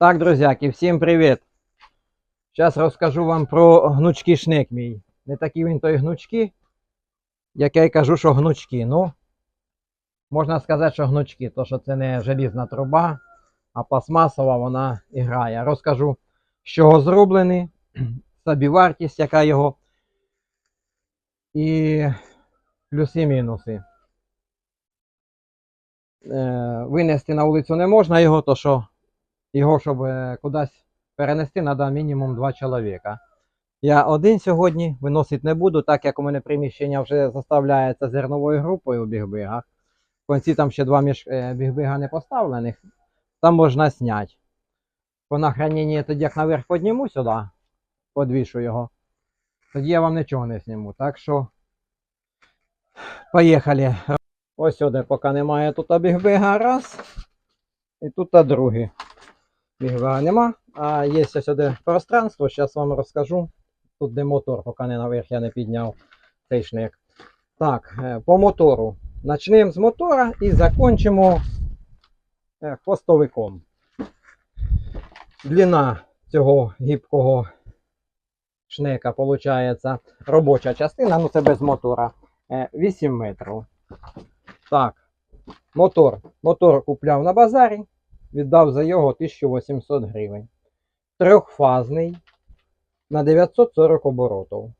Так, друзяки, всім привіт! Зараз розкажу вам про гнучкий шник мій. Не такий він той гнучки, як я й кажу, що гнучки. Ну, можна сказати, що гнучки, то що це не желізна труба, а пластмасова вона і грає. Розкажу, з чого зроблений, собівартість, яка його, і плюси-мінуси. Е, винести на вулицю не можна його, то що його, щоб е, кудись перенести, треба мінімум два чоловіка. Я один сьогодні виносити не буду, так як у мене приміщення вже заставляється зерновою групою у бігбигах. В кінці там ще два між е, бігбига не поставлених, там можна зняти. По нахраненні тоді як наверх підніму сюди, подвішу його, тоді я вам нічого не зніму. Так що поїхали. Ось сюди, поки немає тут бігбига, раз. І тут другий. Бігбига нема. А є сюди пространство, зараз вам розкажу. Тут де мотор, поки не наверх я не підняв цей шник. Так, е, по мотору. Почнемо з мотора і закінчимо е, хвостовиком. Длина цього гібкого шнека, виходить, робоча частина, ну це без мотора. е, 8 метрів. Так, мотор. Мотор купляв на базарі, віддав за його 1800 гривень. Трьохфазний на 940 оборотів.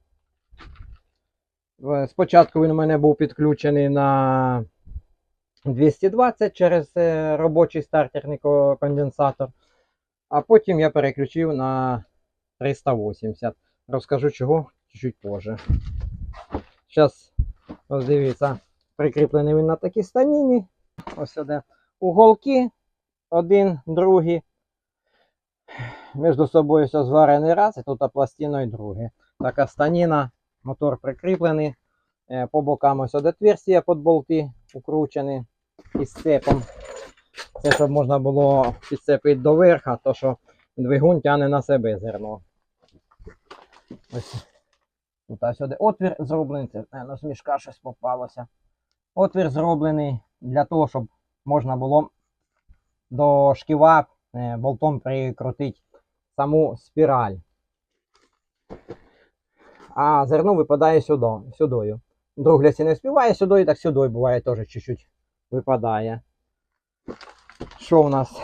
Спочатку він у мене був підключений на 220 через е, робочий стартерний конденсатор, а потім я переключив на 380. Розкажу чого чуть-чуть позже. Зараз, ось дивіться, прикріплений він на такій станіні. Ось сюди уголки, один, другий. Між собою все зварений раз, і тут пластиною друге. Така станіна, мотор прикріплений. Е, По бокам ось отверстия під болти укручені із цепом. Це щоб можна було підцепити до верха, то що двигун тягне на себе зерно. Ось тут сюди отвір зроблений. Це з мішка щось попалося. Отвір зроблений для того, щоб можна було до шківа е, болтом прикрутити саму спіраль. А зерно випадає сюди, сюдою. Друг не співає сюди, так сюди буває теж чуть-чуть випадає. Що у нас?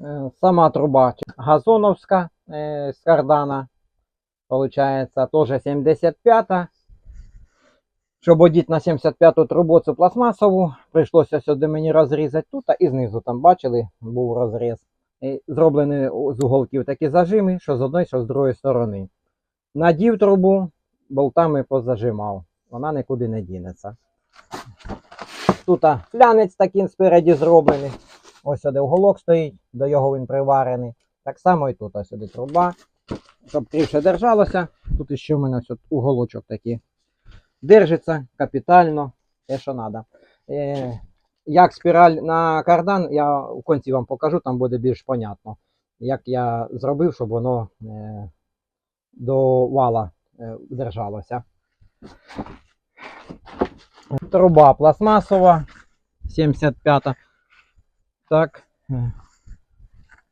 Е, Сама труба газоновська е, з кардана. Получається теж 75 щоб одіти на 75-ту трубу цю пластмасову, прийшлося сюди мені розрізати тут, а і знизу там бачили, був розріз. І зроблені з уголків такі зажими, що з одної, що з другої сторони. Надів трубу, болтами позажимав. Вона нікуди не дінеться. Тут флянець такий спереді зроблений. Ось сюди уголок стоїть, до його він приварений. Так само і тут ось сюди труба. Щоб кріпше держалося. Тут ще в мене уголочок такий. Держиться капітально, те, що треба. Е, як спіраль на кардан, я в кінці вам покажу, там буде більш понятно, як я зробив, щоб воно е, до вала е, держалося. Труба пластмасова 75. Так.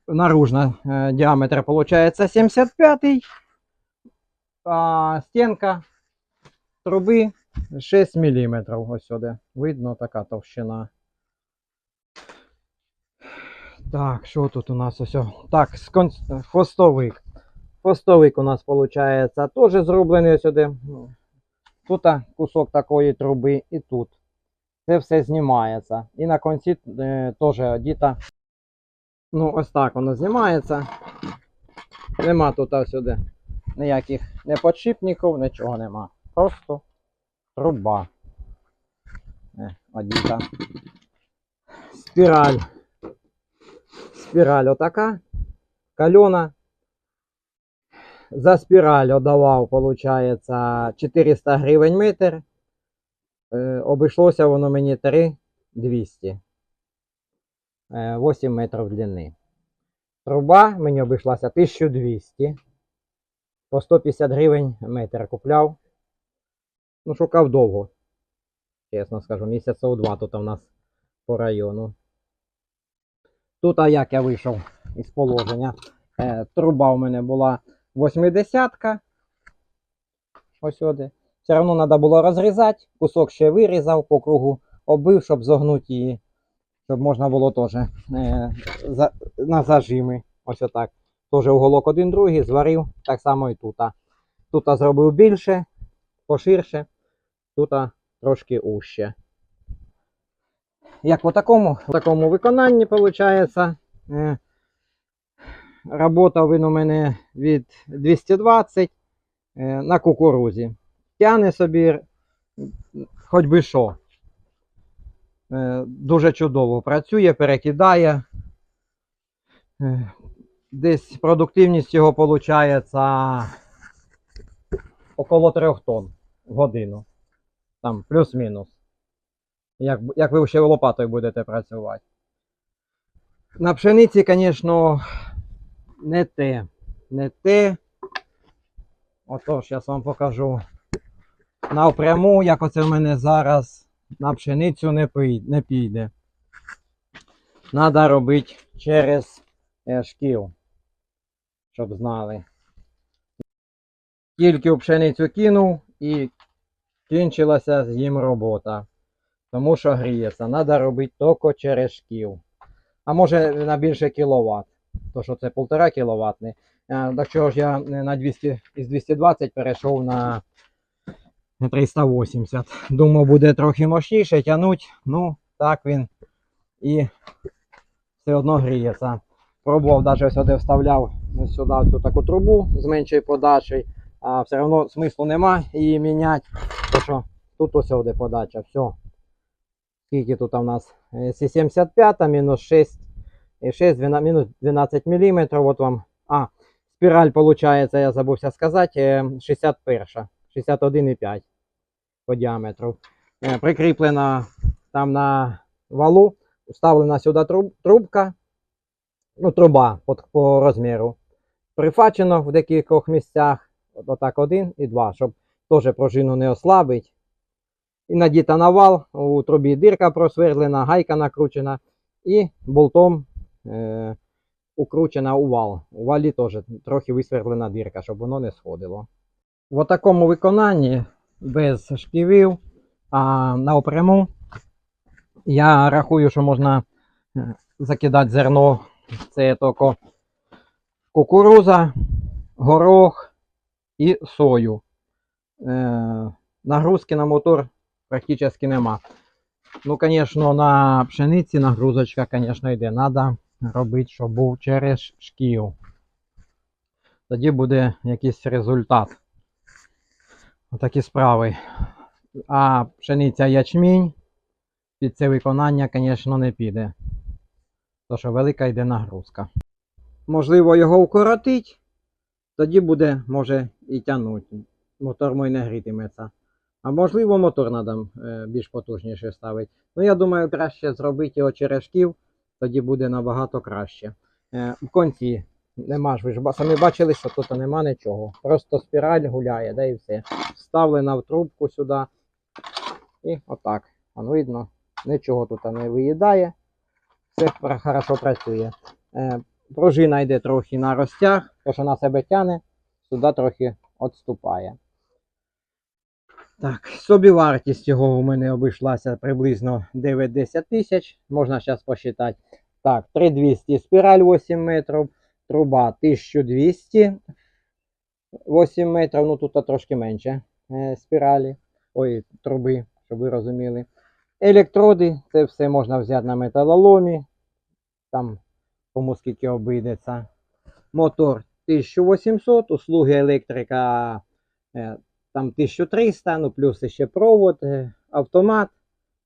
Наружна діаметр получається 75. А стінка труби 6 мм. Ось сюди. Видно така товщина. Так, що тут у нас ось? Так, хвостовик. Хвостовик у нас виходить теж зроблений сюди. Тут кусок такої труби і тут. Це все знімається. І на кінці е, теж діта. Ну, ось так воно знімається. Нема тут сюди ніяких не нічого нема. Просто труба. Е, одіта. Спіраль. Спіраль отака. Кальона. За спіраль отдавав, виходить, 400 гривень метр. Е, обійшлося воно мені 3200. Е, 8 метрів длини. Труба мені обійшлася 1200. По 150 гривень метр купляв. Ну, шукав довго. Чесно скажу, місяця у два тут у нас по району. Тут, а як я вийшов із положення, е, труба у мене була 80-ка. Ось сюди. Все одно треба було розрізати, кусок ще вирізав по кругу, оббив, щоб зогнути її, щоб можна було теж е, за, на зажими. Ось отак. Теж уголок один другий, зварив, так само і тут. Тут зробив більше, поширше, тут трошки уще. Як по такому, в такому виконанні виходить. Е, Работав він у мене від 220 е, на кукурузі. Тяне собі хоч би що. Е, Дуже чудово працює, перекидає. Десь продуктивність його виходить около 3 тонн в годину. Там плюс-мінус. Як, як ви ще лопатою будете працювати. На пшениці, звісно, не те. Не те. Отож, зараз вам покажу. Навпряму, як оце в мене зараз, на пшеницю не піде. Треба робити через е, шкіл, щоб знали. Тільки в пшеницю кинув і кінчилася з їм робота. Тому що гріється. Треба робити тільки через шкіл. А може на більше кіловат. То що це 1,5 кВт. Так чого ж я на 200, із 220 перейшов на 380. Думав, буде трохи мощніше тягнуть. Ну, так він і все одно гріється. Пробував навіть сюди вставляв сюди цю таку трубу з меншою подачею, а все одно смислу нема її міняти. Що тут ось сюди подача, все. Скільки тут у нас? Е, 75 мінус 6, і 6 12, мінус 12 мм. От вам. А, спіраль, виходить, я забувся сказати, е, 61, 61,5 по діаметру. Е, Прикріплена там на валу, вставлена сюди труб, трубка, ну, труба по, по розміру. Прифачено в декількох місцях. От, отак один і два, щоб теж пружину не ослабить. І надіта на вал, у трубі дирка просверлена, гайка накручена і болтом е, укручена у вал. У валі теж трохи висверлена дирка, щоб воно не сходило. В такому виконанні без шківів, а напряму я рахую, що можна е, закидати зерно. Це тільки кукуруза, горох і сою. Е, нагрузки на мотор практично нема. Ну, звісно, на пшениці нагрузочка, звісно, йде. Треба робити, щоб був через шкіл. Тоді буде якийсь результат. Отакі справи. А пшениця ячмінь під це виконання, звісно, не піде. Тому що велика йде нагрузка. Можливо, його укоротить, тоді буде, може, і тягнути. Мотор мой не грітиметься. А можливо, мотор треба більш потужніше ставити. Ну, я думаю, краще зробити його через шків, тоді буде набагато краще. Е, В кінці нема ж, ви ж самі бачили, що тут нема нічого. Просто спіраль гуляє, да і все. Вставлена в трубку сюди. І отак. Вон видно, нічого тут не виїдає. Все хорошо працює. Е, Пружина йде трохи на розтяг, то що на себе тяне, сюди трохи відступає. Так, собівартість його у мене обійшлася приблизно 9-10 тисяч. Можна зараз посчитати. Так, 3200 спіраль 8 метрів, труба 1200 8 метрів, ну тут трошки менше е, спіралі, ой, труби, щоб ви розуміли. Електроди, це все можна взяти на металоломі. Там кому скільки обійдеться. Мотор 1800, услуги електрика е, там 1300, ну плюс ще провод, е, автомат,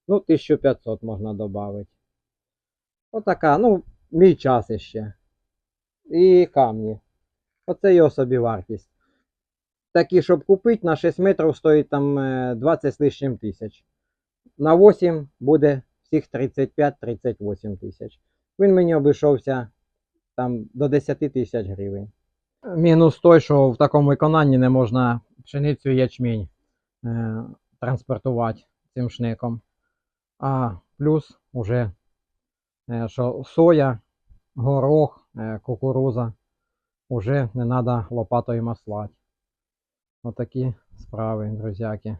ну 1500 можна додати. Отака, ну, мій час іще. І камні. Оце його собі вартість. Такі, щоб купити, на 6 метрів стоїть там е, 20 з лишнім тисяч. На 8 буде всіх 35-38 тисяч. Він мені обійшовся там до 10 тисяч гривень. Мінус той, що в такому виконанні не можна пшеницю ячмінь е, транспортувати цим шником. А плюс уже, е, що соя горох, е, кукуруза. Уже не треба лопатою маслати. Отакі справи, друзяки.